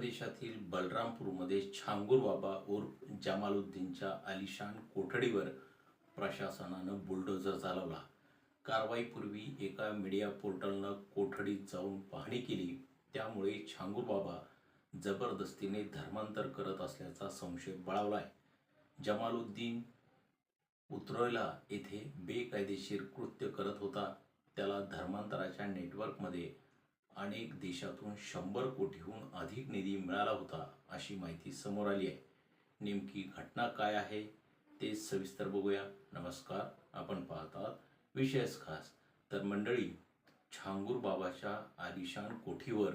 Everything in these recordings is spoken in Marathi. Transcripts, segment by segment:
प्रदेशातील बलरामपूरमध्ये छांगूर बाबा उर्फ जमालुद्दीनच्या आलिशान कोठडीवर प्रशासनानं बुलडोझर चालवला. कारवाईपूर्वी एका मीडिया पोर्टलनं कोठडीत जाऊन पाहणी केली. त्यामुळे छांगूर बाबा जबरदस्तीने धर्मांतर करत असल्याचा संशय बळावलाय. जमालुद्दीन उतरोयला येथे बेकायदेशीर कृत्य करत होता. त्याला धर्मांतराच्या नेटवर्कमध्ये अनेक देशातून शंभर कोटीहून अधिक निधी मिळाला होता अशी माहिती समोर आली आहे. नेमकी घटना काय आहे ते सविस्तर बघूया. नमस्कार आपण पाहतात विशेष खास. तर मंडळी छांगूर बाबाच्या आलिशान कोठीवर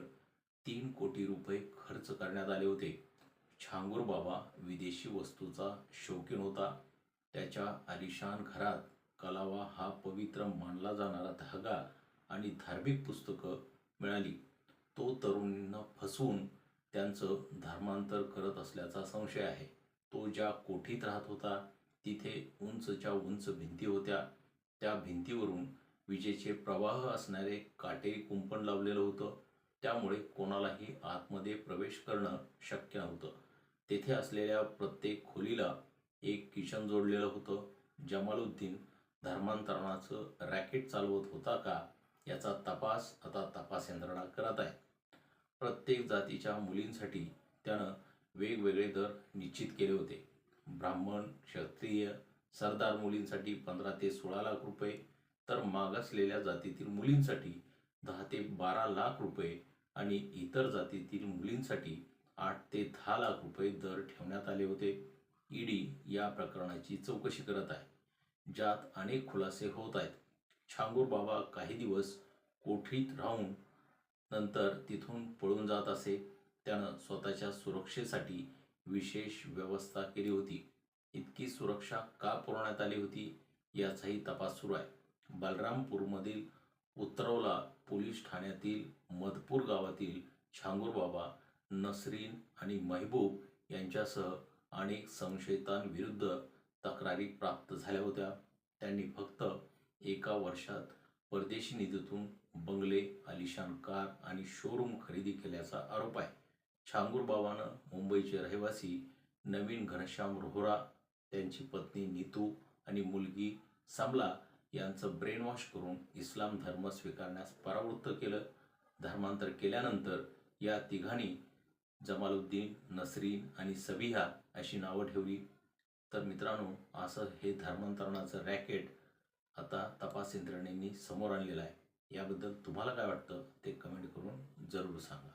तीन कोटी रुपये खर्च करण्यात आले होते. छांगूर बाबा विदेशी वस्तूचा शौकीन होता. त्याच्या आलिशान घरात कलावा हा पवित्र मानला जाणारा धागा आणि धार्मिक पुस्तकं मिळाली. तो तरुणींना फसवून त्यांचं धर्मांतर करत असल्याचा संशय आहे. तो ज्या कोठीत राहत होता तिथे उंचच्या उंच भिंती होत्या. त्या भिंतीवरून विजेचे प्रवाह असणारे काटेरी कुंपण लावलेलं होतं. त्यामुळे कोणालाही आतमध्ये प्रवेश करणं शक्य नव्हतं. तेथे असलेल्या प्रत्येक खोलीला एक किचन जोडलेलं होतं. जमालुद्दीन धर्मांतरणाचं रॅकेट चालवत होता का? याचा तपास आता तपास यंत्रणा करत आहे. प्रत्येक जातीच्या मुलींसाठी त्यानं वेगवेगळे दर निश्चित केले होते. ब्राह्मण क्षत्रिय सरदार मुलींसाठी पंधरा ते सोळा लाख रुपये तर मागासलेल्या जातीतील मुलींसाठी दहा ते बारा लाख रुपये आणि इतर जातीतील मुलींसाठी आठ ते दहा लाख रुपये दर ठेवण्यात आले होते. ईडी या प्रकरणाची चौकशी करत आहे. ज्यात अनेक खुलासे होत आहेत. छांगूर बाबा काही दिवस कोठीत राहून नंतर तिथून पळून जात असे. त्यानं स्वतःच्या सुरक्षेसाठी विशेष व्यवस्था केली होती. इतकी सुरक्षा का पुरवण्यात आली होती याचाही तपास सुरू आहे. बलरामपूरमधील उतरवला पोलीस ठाण्यातील मधपूर गावातील छांगूर बाबा नसरीन आणि महबूब यांच्यासह अनेक संशयितांविरुद्ध तक्रारी प्राप्त झाल्या होत्या. त्यांनी फक्त एका वर्षात परदेशी निधीतून बंगले आलिशान कार आणि शोरूम खरेदी केल्याचा आरोप आहे. छांगूर बाबानं मुंबईचे रहिवासी नवीन घनश्याम रोहरा त्यांची पत्नी नीतू आणि मुलगी समला यांचं ब्रेनवॉश करून इस्लाम धर्म स्वीकारण्यास परावृत्त केलं. धर्मांतर केल्यानंतर या तिघांनी जमालुद्दीन नसरीन आणि सबिहा अशी नावं ठेवली. तर मित्रांनो असं हे धर्मांतरणाचं रॅकेट आता तपास यंत्रणेंनी समोर आणलेला आहे. याबद्दल तुम्हाला काय वाटतं ते कमेंट करून जरूर सांगा.